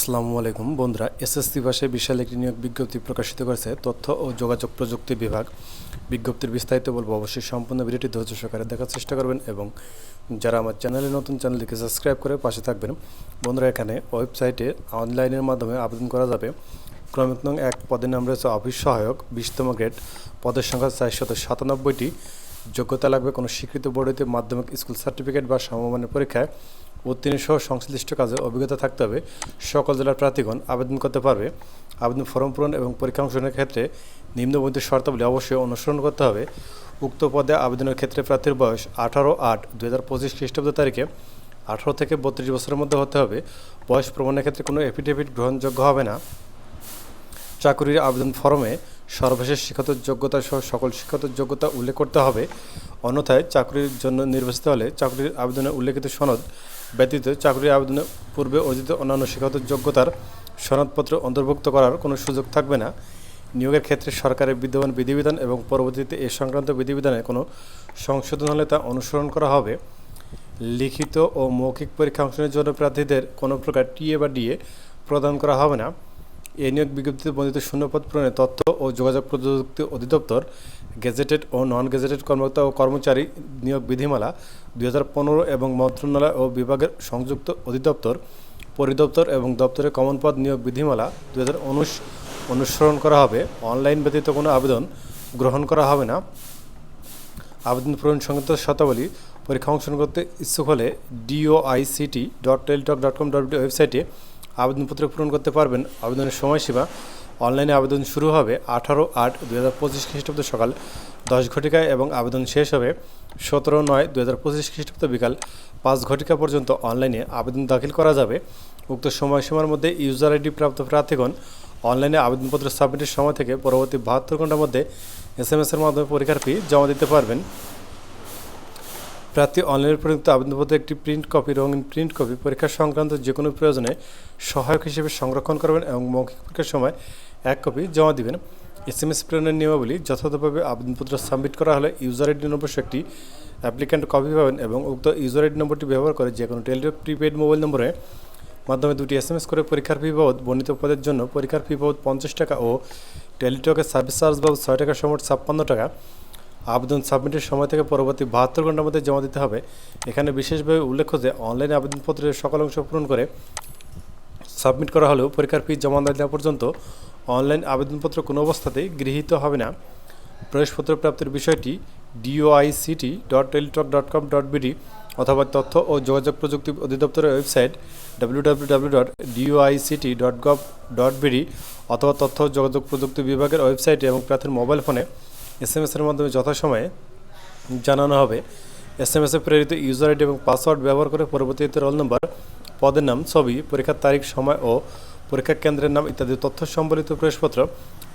আসসালামু আলাইকুম। বন্ধুরা, এসএসসি ভাষায় বিশাল একটি নিয়োগ বিজ্ঞপ্তি প্রকাশিত করেছে তথ্য ও যোগাযোগ প্রযুক্তি বিভাগ। বিজ্ঞপ্তির বিস্তারিত বলব, অবশ্যই সম্পূর্ণ ভিডিওটি ধৈর্য সহকারে দেখার চেষ্টা করবেন এবং যারা আমার চ্যানেলে নতুন চ্যানেলটিকে সাবস্ক্রাইব করে পাশে থাকবেন, বন্ধুরা, এখানে ওয়েবসাইটে অনলাইনের মাধ্যমে আবেদন করা যাবে। ক্রমিক নং এক পদের নাম রয়েছে অফিস সহায়ক, বিশতম গ্রেড। পদের সংখ্যা চারশত সাতানব্বইটি। যোগ্যতা লাগবে কোনো স্বীকৃত বোর্ডেতে মাধ্যমিক স্কুল সার্টিফিকেট বা সমমানের পরীক্ষায়। উত্তীর্ণ সহ সংশ্লিষ্ট কাজে অভিজ্ঞতা থাকতে হবে। সকল জেলার প্রার্থীগণ আবেদন করতে পারবে। আবেদন ফর্ম পূরণ এবং পরীক্ষা অংশগ্রহণের ক্ষেত্রে নিম্নবর্ণিত শর্তাবলী অবশ্যই অনুসরণ করতে হবে। উক্ত পদে আবেদনের ক্ষেত্রে প্রার্থীর বয়স আঠারো আট দু হাজার পঁচিশ খ্রিস্টাব্দ তারিখে আঠারো থেকে বত্রিশ বছরের মধ্যে হতে হবে। বয়স প্রমাণের ক্ষেত্রে কোনো এফিডেভিট গ্রহণযোগ্য হবে না। চাকরির আবেদন ফর্মে সর্বশেষ শিক্ষাগত যোগ্যতা সহ সকল শিক্ষাগত যোগ্যতা উল্লেখ করতে হবে। অন্যথায় চাকরির জন্য নির্বাচিত হলে চাকরির আবেদনে উল্লেখিত সনদ ব্যতীত চাকরির আবেদনের পূর্বে অর্জিত অন্যান্য শিক্ষাগত যোগ্যতার সনদপত্র অন্তর্ভুক্ত করার কোনো সুযোগ থাকবে না। নিয়োগের ক্ষেত্রে সরকারের বিদ্যমান বিধিবিধান এবং পরবর্তীতে এ সংক্রান্ত বিধিবিধানে কোনো সংশোধন হলে তা অনুসরণ করা হবে। লিখিত ও মৌখিক পরীক্ষা অংশের জন্য প্রার্থীদের কোনো প্রকার টিএ বা ডিএ প্রদান করা হবে না। এই নিয়োগ বিজ্ঞপ্তিতে বর্ণিত শূন্যপদ পূরণে তথ্য ও যোগাযোগ প্রযুক্তি অধিদপ্তর, গেজেটেড ও নন গেজেটেড কর্মকর্তা ও কর্মচারী নিয়োগ বিধিমালা, দুই হাজার পনেরো এবং মন্ত্রণালয় ও বিভাগের সংযুক্ত অধিদপ্তর, পরিদপ্তর এবং দপ্তরের কমন পদ নিয়োগ বিধিমালা দু হাজার উনিশ অনুসরণ করা হবে। অনলাইন ব্যতীত কোনো আবেদন গ্রহণ করা হবে না। আবেদন পূরণ সংক্রান্ত শতাবলী পরীক্ষা অংশগ্রহণ করতে ইচ্ছুক হলে DoICT dot Teletalk dot com dot ওয়েবসাইটে আবেদনপত্র পূরণ করতে পারবেন আবেদনের সময়সীমা। অনলাইনে আবেদন শুরু হবে আঠারো আট দু হাজার পঁচিশ খ্রিস্টাব্দ সকাল দশ ঘটিকায় এবং আবেদন শেষ হবে সতেরো নয় দু হাজার পঁচিশ খ্রিস্টাব্দ বিকাল পাঁচ ঘটিকা পর্যন্ত অনলাইনে আবেদন দাখিল করা যাবে। উক্ত সময়সীমার মধ্যে ইউজার আইডি প্রাপ্ত প্রার্থীগণ অনলাইনে আবেদনপত্র সাবমিটের সময় থেকে পরবর্তী বাহাত্তর ঘণ্টার মধ্যে এস এম এসের মাধ্যমে পরীক্ষার ফি জমা দিতে পারবেন। প্রার্থী অনলাইনে পরিণত আবেদনপত্রে একটি প্রিন্ট কপি রঙিন প্রিন্ট কপি পরীক্ষা সংক্রান্ত যে কোনো প্রয়োজনে সহায়ক হিসেবে সংরক্ষণ করবেন এবং মৌখিক পরীক্ষার সময় এক কপি জমা দিবেন। এস এম এস প্রেরণের নিয়মাবলী যথাযথভাবে আবেদনপত্র সাবমিট করা হলে ইউজার আইডি নম্বর একটি অ্যাপ্লিক্যান্ট কপি পাবেন এবং উক্ত ইউজার আইডি নম্বরটি ব্যবহার করে যে কোনো টেলিটক প্রিপেড মোবাইল নম্বরে মাধ্যমে দুটি এস এম এস করে পরীক্ষার ফি বাবদ বর্ণিত পদের জন্য পরীক্ষার ফি বাবদ পঞ্চাশ টাকা ও টেলিটকের সার্ভিস চার্জ বাবদ ছয় টাকা সময় ছাপ্পান্ন টাকা আবেদন সাবমিটের সময় থেকে পরবর্তী বাহাত্তর ঘণ্টার মধ্যে জমা দিতে হবে। এখানে বিশেষভাবে উল্লেখ্য যে, অনলাইনে আবেদনপত্রের সকল অংশ পূরণ করে সাবমিট করা হলেও পরীক্ষার ফি জমা না দেওয়া পর্যন্ত অনলাইন আবেদনপত্র কোনো অবস্থাতেই গৃহীত হবে না। প্রবেশপত্র প্রাপ্তির বিষয়টি DoICT dot Teletalk dot com dot BD অথবা তথ্য ও যোগাযোগ প্রযুক্তি অধিদপ্তরের website W W W dot DoICT dot gov dot BD অথবা তথ্য ও যোগাযোগ প্রযুক্তি বিভাগের ওয়েবসাইটে এবং প্রার্থীর মোবাইল ফোনে এস এম এসের মাধ্যমে যথাসময়ে জানানো হবে। এস এম এসে প্রেরিত ইউজার আইডি এবং পাসওয়ার্ড ব্যবহার করে পরবর্তীতে রোল নম্বর পদের নাম, ছবি, পরীক্ষার তারিখ, সময় ও পরীক্ষা কেন্দ্রের নাম ইত্যাদি তথ্য সম্বলিত প্রবেশপত্র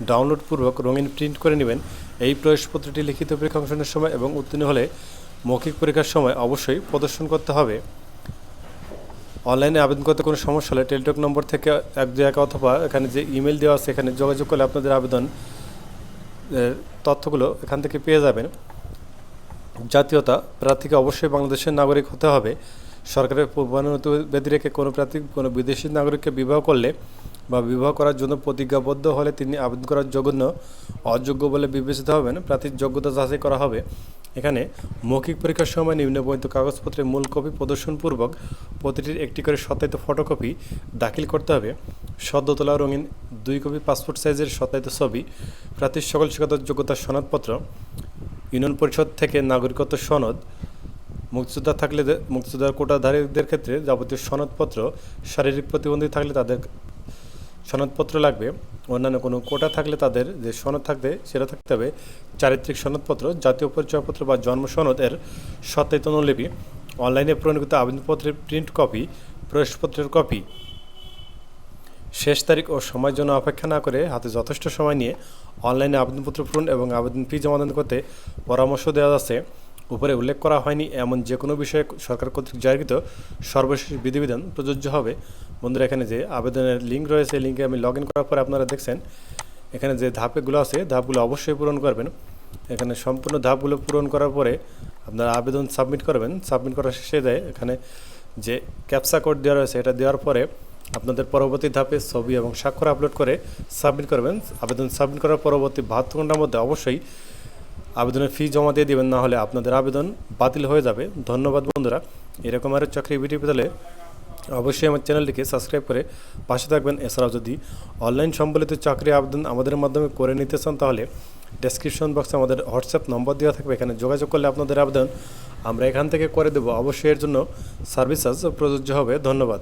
ডাউনলোডপূর্বক রঙিন প্রিন্ট করে নেবেন। এই প্রবেশপত্রটি লিখিত পরীক্ষা অংশগ্রহণের সময় এবং উত্তীর্ণ হলে মৌখিক পরীক্ষার সময় অবশ্যই প্রদর্শন করতে হবে। অনলাইনে আবেদন করতে কোনো সমস্যা হলে টেলিটক নম্বর থেকে এক দুই এক অথবা এখানে যে ইমেল দেওয়া আছে, এখানে যোগাযোগ করলে আপনাদের আবেদন তথ্যগুলো এখান থেকে পেয়ে যাবেন। জাতীয়তা, প্রার্থীকে অবশ্যই বাংলাদেশের নাগরিক হতে হবে। সরকারের পূর্বানুমতি ব্যতি রেখে কোনো প্রার্থী, কোনো বিদেশি নাগরিককে বিবাহ করলে বা বিবাহ করার জন্য প্রতিজ্ঞাবদ্ধ হলে তিনি আবেদন করার জঘন্য, অযোগ্য বলে বিবেচিত হবেন। প্রার্থীর যোগ্যতা যাচাই করা হবে। এখানে মৌখিক পরীক্ষার সময় নিম্ন নিম্নবর্ণিত কাগজপত্রের মূল কপি প্রদর্শনপূর্বক প্রতিটির একটি করে সত্যায়িত ফটোকপি দাখিল করতে হবে। সদ্য তোলা রঙিন দুই কপি পাসপোর্ট সাইজের সত্যায়িত ছবি প্রার্থীর সকল শিক্ষাগত যোগ্যতার সনদপত্র, ইউনিয়ন পরিষদ থেকে নাগরিকত্ব সনদ, মুক্তিযোদ্ধা থাকলে মুক্তিযোদ্ধার কোটাধারীদের ক্ষেত্রে যাবতীয় সনদপত্র, শারীরিক প্রতিবন্ধী থাকলে তাদের সনদপত্র লাগবে, অন্যান্য কোনো কোটা থাকলে তাদের যে সনদ থাকবে সেটা থাকতে হবে, চারিত্রিক সনদপত্র, জাতীয় পরিচয়পত্র বা জন্ম সনদ এর সত্যায়িত অনুলিপি, অনলাইনে প্রণীত আবেদনপত্রের প্রিন্ট কপি প্রবেশপত্রের কপি শেষ তারিখ ও সময়ের জন্য অপেক্ষা না করে হাতে যথেষ্ট সময় নিয়ে অনলাইনে আবেদনপত্র পূরণ এবং আবেদন ফি জমাদান করতে পরামর্শ দেওয়া যাচ্ছে উপরে উল্লেখ করা হয়নি এমন যে কোনো বিষয়ে সরকার কর্তৃক জারিকৃত সর্বশেষ বিধিবিধান প্রযোজ্য হবে। বন্ধুরা, এখানে যে আবেদনের লিঙ্ক রয়েছে, লিঙ্কে আমি লগ ইন করার পরে আপনারা দেখছেন, এখানে যে ধাপগুলো আছে, ধাপগুলো অবশ্যই পূরণ করবেন। এখানে সম্পূর্ণ ধাপগুলো পূরণ করার পরে আপনারা আবেদন সাবমিট করবেন। সাবমিট করার শেষে দেয় এখানে যে ক্যাপসা কোড দেওয়া রয়েছে, এটা দেওয়ার পরে আপনাদের পরবর্তী ধাপে ছবি এবং স্বাক্ষর আপলোড করে সাবমিট করবেন। আবেদন সাবমিট করার পরবর্তী বাহাত্তর ঘণ্টার মধ্যে অবশ্যই আবেদনের ফি জমা দিয়ে দেবেন, না হলে আপনাদের আবেদন বাতিল হয়ে যাবে। ধন্যবাদ বন্ধুরা। এরকম আরও চাকরি ভিডিও পেতে অবশ্যই আমার চ্যানেলটিকে সাবস্ক্রাইব করে পাশে থাকবেন। এছাড়াও যদি অনলাইন সম্বলিত চাকরি আবেদন আমাদের মাধ্যমে করে নিতে চান, তাহলে ডেসক্রিপশন বক্সে আমাদের হোয়াটসঅ্যাপ নম্বর দেওয়া থাকবে। এখানে যোগাযোগ করলে আপনাদের আবেদন আমরা এখান থেকে করে দেবো। অবশ্যই এর জন্য সার্ভিস প্রযোজ্য হবে। ধন্যবাদ।